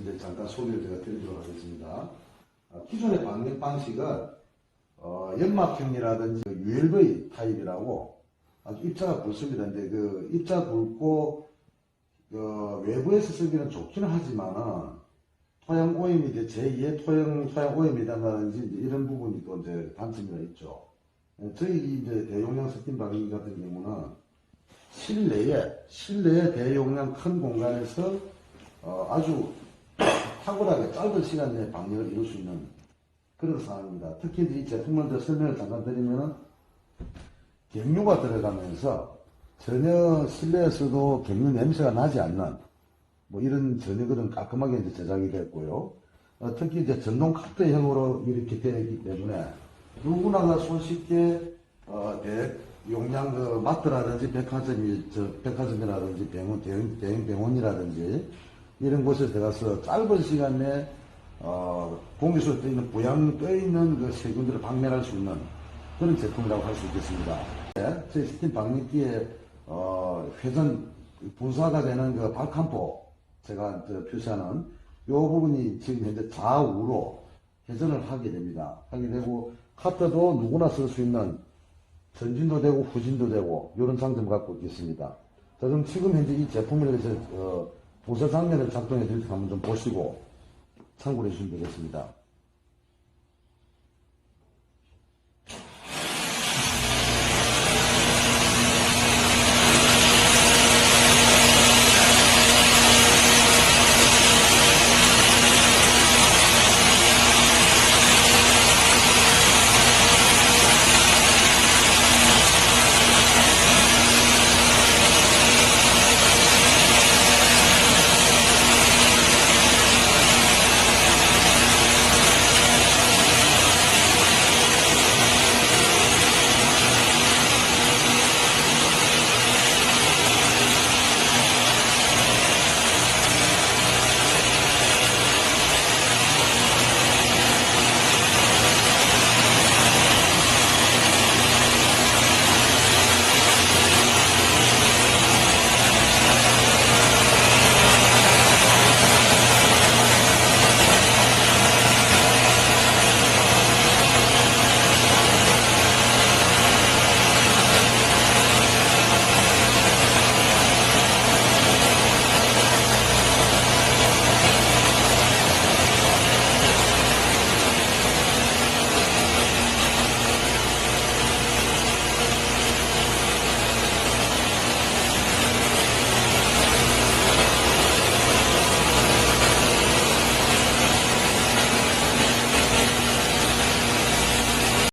이제 잠깐 소개를 제가 드리도록 하겠습니다. 아, 기존의 방역 방식은 어, 연막형이라든지 그 ULV 타입이라고 아주 입자가 굵습니다. 근데 그 입자 굵고 그 외부에서 쓰기는 좋기는 하지만은 토양 오염이 이제 제2의 토양 토양 오염이라든지 이제 이런 부분이 또 이제 단점이 있죠. 예, 저희 이제 대용량 스팀 방역 같은 경우는 실내에 실내에 대용량 큰 공간에서 어, 아주 탁월하게 짧은 시간 내에 방역을 이룰 수 있는 그런 상황입니다. 특히 이 제품을 더 설명을 잠깐 드리면은 갱류가 들어가면서 전혀 실내에서도 갱류 냄새가 나지 않는 뭐 이런 그런 깔끔하게 이제 제작이 됐고요. 어, 특히 이제 전동 카트형으로 이렇게 되어 있기 때문에 누구나가 손쉽게 어, 대, 용량 그 마트라든지 백화점이 저 백화점이라든지 병원 대형, 대형 병원이라든지 이런 곳에 들어가서 짧은 시간 내에 어, 공기속에 떠 있는 부양 떠 있는 그 세균들을 박멸할 수 있는 그런 제품이라고 할 수 있겠습니다. 네, 저희 스팀 방역기에 어, 회전 분사가 되는 그 발칸포 제가 저 표시하는 이 부분이 지금 현재 좌우로 회전을 하게 됩니다. 하게 되고 카트도 누구나 쓸 수 있는 전진도 되고 후진도 되고 이런 장점을 갖고 있겠습니다. 자 그럼 지금 현재 이 제품에 대해서 어, 분사 장면을 작동해 드릴 때 한번 좀 보시고 참고해 주시면 되겠습니다.